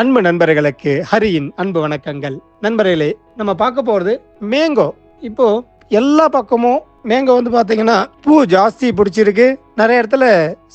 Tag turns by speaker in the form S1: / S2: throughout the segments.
S1: அன்பு நண்பர்களுக்கு ஹரியின் அன்பு வணக்கங்கள். நண்பர்களே நம்ம பார்க்க போறது மேங்கோ. இப்போ எல்லா பக்கமும் மேங்கோ வந்து பாத்தீங்கன்னா பூ ஜாஸ்தி பிடிச்சிருக்கு. நிறைய இடத்துல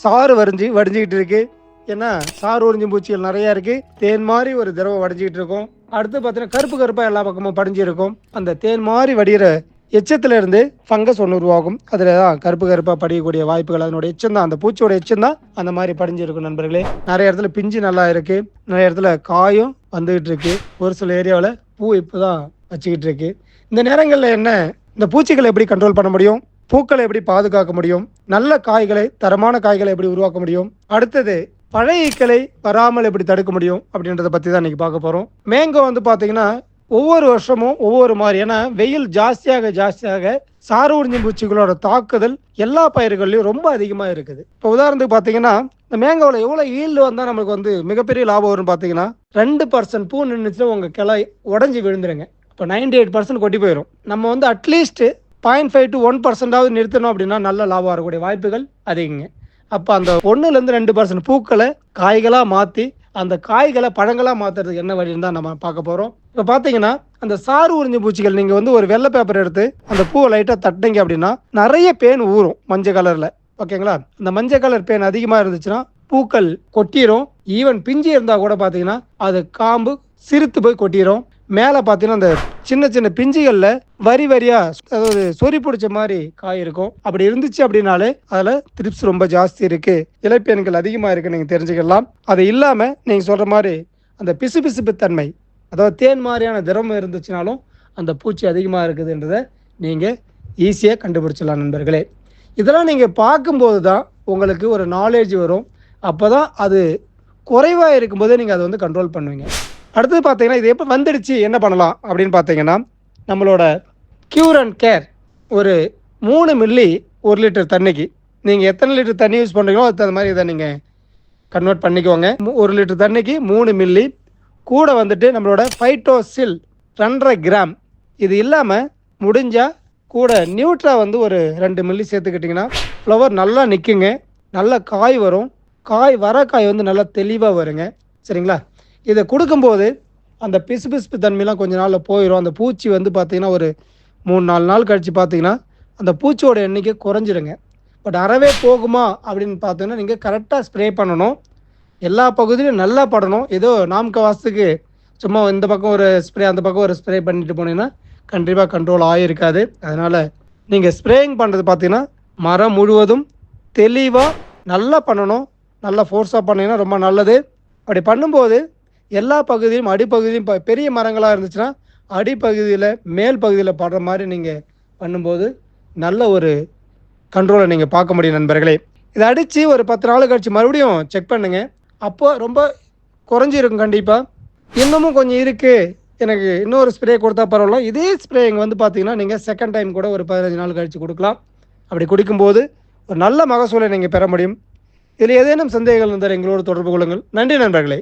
S1: சாறு வரைஞ்சி வடிஞ்சுக்கிட்டு இருக்கு. ஏன்னா சாறு உறிஞ்சும் பூச்சிகள் நிறைய இருக்கு. தேன் மாதிரி ஒரு திரவம் வடிஞ்சிக்கிட்டு இருக்கும். அடுத்து பார்த்தீங்கன்னா கருப்பு கருப்பாக எல்லா பக்கமும் படிஞ்சிருக்கும். அந்த தேன் மாதிரி வடிகிற எச்சத்துல இருந்து ஃபங்கஸ் ஒன்று உருவாகும். அதில் தான் கருப்பு கருப்பாக படியக்கூடிய வாய்ப்புகள் அதனுடைய எச்சம் தான். அந்த பூச்சியோட எச்சம் தான் அந்த மாதிரி படிஞ்சிருக்கும் நண்பர்களே. நிறைய இடத்துல பிஞ்சு நல்லா இருக்குது நிறைய இடத்துல காயும் வந்துகிட்டு இருக்கு. ஒரு சில ஏரியாவில் பூ இப்போ தான் வச்சுக்கிட்டு இருக்கு. இந்த நேரங்களில் என்ன? இந்த பூச்சிகளை எப்படி கண்ட்ரோல் பண்ண முடியும்? பூக்களை எப்படி பாதுகாக்க முடியும்? நல்ல காய்களை தரமான காய்களை எப்படி உருவாக்க முடியும்? அடுத்தது பழைய ஈக்களை வராமல் எப்படி தடுக்க முடியும்? அப்படின்றத பற்றி தான் இன்றைக்கி பார்க்க போகிறோம் மேங்கோ வந்து பார்த்தீங்கன்னா ஒவ்வொரு வருஷமும் ஒவ்வொரு மாதிரி. ஏன்னா வெயில் ஜாஸ்தியாக ஜாஸ்தியாக சாறு உறிஞ்சும் பூச்சிகளோட தாக்குதல் எல்லா பயிர்கள்லையும் ரொம்ப அதிகமாக இருக்குது. இப்போ உதாரணத்துக்கு பார்த்தீங்கன்னா இந்த மேங்கோவில் எவ்வளோ ஈல்டு வந்தால் நம்மளுக்கு வந்து மிகப்பெரிய லாபம் வரும்னு பார்த்தீங்கன்னா ரெண்டு பர்சன்ட் பூ நின்றுச்சுன்னா உங்கள் கிளை உடஞ்சி விழுந்துருங்க. இப்போ நைன்டி எயிட் பர்சன்ட் கொட்டி போயிடும் நம்ம வந்து at least point five to one பர்சன்டாவது நிறுத்தணும் அப்படின்னா நல்ல லாபம் வரக்கூடிய வாய்ப்புகள் அதிகங்க. அப்போ அந்த ஒன்றுலேருந்து ரெண்டு பர்சன்ட் பூக்களை காய்களாக மாற்றி அந்த காய்களை பழங்களாக மாற்றுறதுக்கு என்ன வழின்னு தான் நம்ம பார்க்க போகிறோம் இப்போ பார்த்தீங்கன்னா அந்த சாறு உறிஞ்சி பூச்சிகள் நீங்கள் வந்து ஒரு வெள்ளை பேப்பர் எடுத்து அந்த பூவை லைட்டாக தட்டிங்க அப்படின்னா நிறைய பேன் ஊறும் மஞ்சள் கலரில் ஓகேங்களா? அந்த மஞ்சள் கலர் பேன் அதிகமாக இருந்துச்சுன்னா பூக்கள் கொட்டிரும். ஈவன் பிஞ்சு இருந்தால் கூட பார்த்தீங்கன்னா அது காம்பு சிரித்து போய் கொட்டிடும் மேலே பார்த்தீங்கன்னா அந்த சின்ன சின்ன பிஞ்சுகளில் வரி வரியாக அதாவது சொறி பிடிச்ச மாதிரி காய் இருக்கும். அப்படி இருந்துச்சு அப்படின்னாலே அதில் த்ரிப்ஸ் ரொம்ப ஜாஸ்தி இருக்குது இலைப்பேன்கள் அதிகமாக இருக்குன்னு நீங்கள் தெரிஞ்சுக்கலாம். அது இல்லாமல் நீங்கள் சொல்கிற மாதிரி அந்த பிசுபிசுப்பு தன்மை அதாவது தேன் மாதிரியான திரவம் இருந்துச்சுனாலும் அந்த பூச்சி அதிகமாக இருக்குதுன்றதை நீங்கள் ஈஸியாக கண்டுபிடிச்சிடலாம் நண்பர்களே. இதெல்லாம் நீங்கள் பார்க்கும்போது தான் உங்களுக்கு ஒரு நாலேஜ் வரும். அப்போ தான் அது குறைவாக இருக்கும்போதே நீங்கள் அதை வந்து கண்ட்ரோல் பண்ணுவீங்க. அடுத்தது பார்த்தீங்கன்னா இது எப்போ வந்துடுச்சு என்ன பண்ணலாம் அப்படின்னு பார்த்தீங்கன்னா நம்மளோட க்யூர் அண்ட் கேர் ஒரு மூணு மில்லி ஒரு லிட்டர் தண்ணிக்கு. நீங்கள் எத்தனை லிட்டர் தண்ணி யூஸ் பண்ணுறீங்களோ அதுக்கு தகுந்த மாதிரி இதை நீங்கள் கன்வெர்ட் பண்ணிக்கோங்க. ஒரு லிட்டர் தண்ணிக்கு மூணு மில்லி கூட வந்துட்டு நம்மளோட ஃபைட்டோசில் ரெண்டரை கிராம் இது இல்லாமல் முடிஞ்சால் கூட நியூட்ரா வந்து ஒரு ரெண்டு மில்லி சேர்த்துக்கிட்டிங்கன்னா ஃப்ளவர் நல்லா நிற்குங்க நல்ல காய் வரும். காய் வர காய் வந்து நல்லா தெளிவாக வருங்க. சரிங்களா? இதை கொடுக்கும்போது அந்த பிசுபிசுப்பு தன்மைலாம் கொஞ்ச நாளில் போயிடும் அந்த பூச்சி வந்து பார்த்திங்கன்னா ஒரு மூணு நாலு நாள் கழித்து பார்த்தீங்கன்னா அந்த பூச்சியோட எண்ணிக்கை குறைஞ்சிருங்க. பட் அறவே போகுமா அப்படின்னு பார்த்தீங்கன்னா நீங்கள் கரெக்டாக ஸ்ப்ரே பண்ணணும். எல்லா பகுதியிலும் நல்லா படணும். ஏதோ நாமக்க வாசத்துக்கு சும்மா இந்த பக்கம் ஒரு ஸ்ப்ரே அந்த பக்கம் ஒரு ஸ்ப்ரே பண்ணிட்டு போனீங்கன்னா கண்டிப்பாக கண்ட்ரோல் ஆகிருக்காது அதனால் நீங்கள் ஸ்ப்ரேயிங் பண்ணுறது பார்த்தீங்கன்னா மரம் முழுவதும் தெளிவாக நல்லா பண்ணணும். நல்லா ஃபோர்ஸாக பண்ணிங்கன்னா ரொம்ப நல்லது. அப்படி பண்ணும்போது எல்லா பகுதியிலும் அடிப்பகுதியும் இப்போ பெரிய மரங்களாக இருந்துச்சுன்னா அடிப்பகுதியில் மேல் பகுதியில் படுற மாதிரி நீங்கள் பண்ணும்போது நல்ல ஒரு கண்ட்ரோலை நீங்கள் பார்க்க முடியும் நண்பர்களே. இதை அடித்து ஒரு பத்து நாள் கழிச்சு மறுபடியும் செக் பண்ணுங்க. அப்போ ரொம்ப குறைஞ்சிருக்கும் கண்டிப்பாக இன்னமும் கொஞ்சம் இருக்குது எனக்கு இன்னொரு ஸ்ப்ரே கொடுத்தா பரவாயில்ல. இதே ஸ்ப்ரே இங்கே வந்து பார்த்தீங்கன்னா நீங்கள் செகண்ட் டைம் கூட ஒரு பதினஞ்சு நாள் கழித்து கொடுக்கலாம். அப்படி குடிக்கும்போது ஒரு நல்ல மகசூலை நீங்கள் பெற முடியும். இதில் ஏதேனும் சந்தேகங்கள் இருந்தால் எங்களோடு தொடர்பு கொள்ளுங்கள். நன்றி நண்பர்களே.